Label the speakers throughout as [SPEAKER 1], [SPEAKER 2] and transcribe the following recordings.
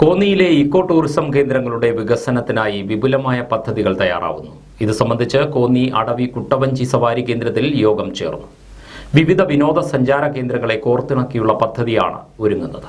[SPEAKER 1] കോന്നിയിലെ eco tourism കേന്ദ്രങ്ങളുടെ വികസനത്തിനായി വിപുലമായ പദ്ധതികൾ തയ്യാറാവുന്നു. ഇത് സംബന്ധിച്ച് കോന്നി അടവി കുട്ടവഞ്ചി സവാരി കേന്ദ്രത്തിൽ യോഗം ചേർന്നു. വിവിധ വിനോദസഞ്ചാര കേന്ദ്രങ്ങളെ കോർത്തിണക്കിയുള്ള പദ്ധതിയാണ് ഒരുങ്ങുന്നത്.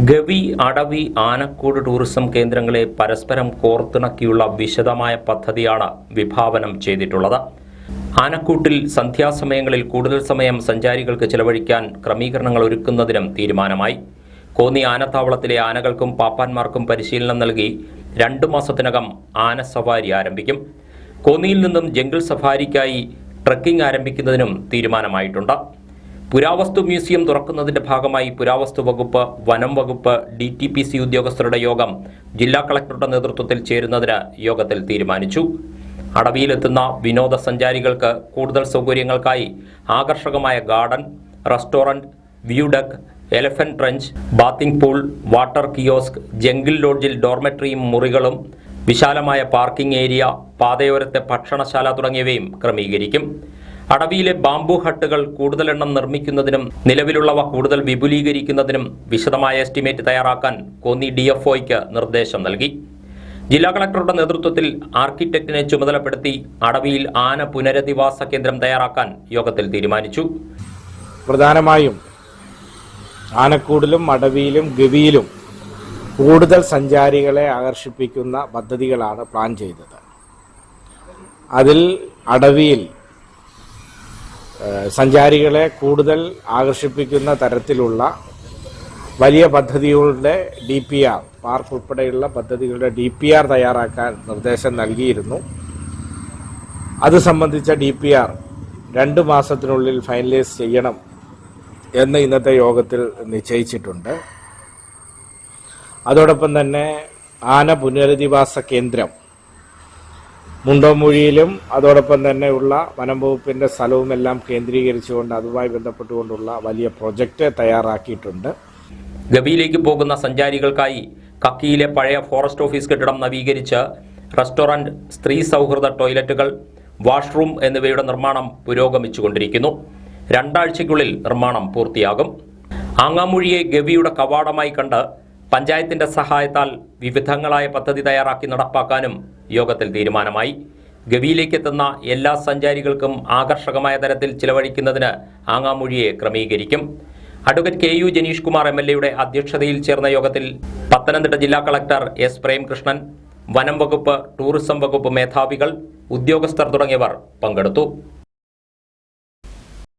[SPEAKER 1] ഗവി അടവി ആനക്കൂട് ടൂറിസം കേന്ദ്രങ്ങളെ പരസ്പരം കോർത്തിണക്കിയുള്ള വിശദമായ പദ്ധതിയാണ് വിഭാവനം ചെയ്തിട്ടുള്ളത്. ആനക്കൂട്ടിൽ സന്ധ്യാസമയങ്ങളിൽ കൂടുതൽ സമയം സഞ്ചാരികൾക്ക് ചെലവഴിക്കാൻ ക്രമീകരണങ്ങൾ ഒരുക്കുന്നതിനും തീരുമാനമായി. കോന്നി ആനത്താവളത്തിലെ ആനകൾക്കും പാപ്പാന്മാർക്കും പരിശീലനം നൽകി രണ്ടു മാസത്തിനകം ആന സവാരി ആരംഭിക്കും. കോന്നിയിൽ നിന്നും ജംഗിൾ സഫാരിക്കായി ട്രക്കിംഗ് ആരംഭിക്കുന്നതിനും തീരുമാനമായിട്ടുണ്ട്. പുരാവസ്തു മ്യൂസിയം തുറക്കുന്നതിന്റെ ഭാഗമായി പുരാവസ്തു വകുപ്പ് വനം വകുപ്പ് ഡി ടി പി സി ഉദ്യോഗസ്ഥരുടെ യോഗം ജില്ലാ കളക്ടറുടെ നേതൃത്വത്തിൽ ചേരുന്നതിന് യോഗത്തിൽ തീരുമാനിച്ചു. അടവിയിലെത്തുന്ന വിനോദസഞ്ചാരികൾക്ക് കൂടുതൽ സൗകര്യങ്ങൾക്കായി ആകർഷകമായ garden restaurant view deck elephant trench bathing pool water kiosk jungle ലോഡ്ജിൽ ഡോർമെട്രിയും മുറികളും വിശാലമായ പാർക്കിംഗ് ഏരിയ പാതയോരത്തെ ഭക്ഷണശാല തുടങ്ങിയവയും ക്രമീകരിക്കും. അടവിയിലെ ബാംബു ഹട്ടുകൾ കൂടുതൽ എണ്ണം നിർമ്മിക്കുന്നതിനും നിലവിലുള്ളവ കൂടുതൽ വിപുലീകരിക്കുന്നതിനും വിശദമായ എസ്റ്റിമേറ്റ് തയ്യാറാക്കാൻ കോന്നി ഡി നിർദ്ദേശം നൽകി. ജില്ലാ കളക്ടറുടെ നേതൃത്വത്തിൽ ആർക്കിടെക്റ്റിനെ ചുമതലപ്പെടുത്തി അടവിയിൽ ആന പുനരധിവാസ കേന്ദ്രം തയ്യാറാക്കാൻ യോഗത്തിൽ തീരുമാനിച്ചു.
[SPEAKER 2] പ്രധാനമായും ആനക്കൂടിലും അടവിയിലും ഗവിയിലും കൂടുതൽ സഞ്ചാരികളെ ആകർഷിപ്പിക്കുന്ന പദ്ധതികളാണ് പ്ലാൻ ചെയ്തത്. അതിൽ അടവിയിൽ സഞ്ചാരികളെ കൂടുതൽ ആകർഷിപ്പിക്കുന്ന തരത്തിലുള്ള വലിയ പദ്ധതികളുടെ ഡി പി ആർ പാർക്ക് ഉൾപ്പെടെയുള്ള പദ്ധതികളുടെ ഡി പി ആർ തയ്യാറാക്കാൻ നിർദ്ദേശം നൽകിയിരുന്നു. അത് സംബന്ധിച്ച ഡി പി ആർ രണ്ട് മാസത്തിനുള്ളിൽ ഫൈനലൈസ് ചെയ്യണം എന്ന് ഇന്നത്തെ യോഗത്തിൽ നിശ്ചയിച്ചിട്ടുണ്ട്. അതോടൊപ്പം തന്നെ ആന പുനരധിവാസ കേന്ദ്രം മുണ്ടോമൂഴിയിലും അതോടൊപ്പം തന്നെയുള്ള വനം വകുപ്പിന്റെ സ്ഥലവുമെല്ലാം കേന്ദ്രീകരിച്ചുകൊണ്ട് അതുമായി ബന്ധപ്പെട്ടുകൊണ്ടുള്ള വലിയ പ്രൊജക്റ്റ് തയ്യാറാക്കിയിട്ടുണ്ട്.
[SPEAKER 1] ഗവിയിലേക്ക് പോകുന്ന സഞ്ചാരികൾക്കായി കക്കിയിലെ പഴയ ഫോറസ്റ്റ് ഓഫീസ് കെട്ടിടം നവീകരിച്ച് റെസ്റ്റോറന്റ് സ്ത്രീ സൗഹൃദ ടോയ്ലറ്റുകൾ വാഷ്റൂം എന്നിവയുടെ നിർമ്മാണം പുരോഗമിച്ചുകൊണ്ടിരിക്കുന്നു. രണ്ടാഴ്ചയ്ക്കുള്ളിൽ നിർമ്മാണം പൂർത്തിയാകും. ആങ്ങാമൂഴിയെ ഗവിയുടെ കവാടമായി കണ്ട് പഞ്ചായത്തിന്റെ സഹായത്താൽ വിവിധങ്ങളായ പദ്ധതി തയ്യാറാക്കി നടപ്പാക്കാനും യോഗത്തിൽ തീരുമാനമായി. ഗവിയിലേക്ക് എത്തുന്ന എല്ലാ സഞ്ചാരികൾക്കും ആകർഷകമായ തരത്തിൽ ചിലവഴിക്കുന്നതിന് ആങ്ങാമൂഴിയെ ക്രമീകരിക്കും. Advocate K U Janeesh Kumar M L എയുടെ അധ്യക്ഷതയിൽ ചേർന്ന യോഗത്തിൽ പത്തനംതിട്ട ജില്ലാ കളക്ടർ എസ് പ്രേംകൃഷ്ണൻ വനം വകുപ്പ് ടൂറിസം വകുപ്പ് മേധാവികൾ ഉദ്യോഗസ്ഥർ തുടങ്ങിയവർ പങ്കെടുത്തു.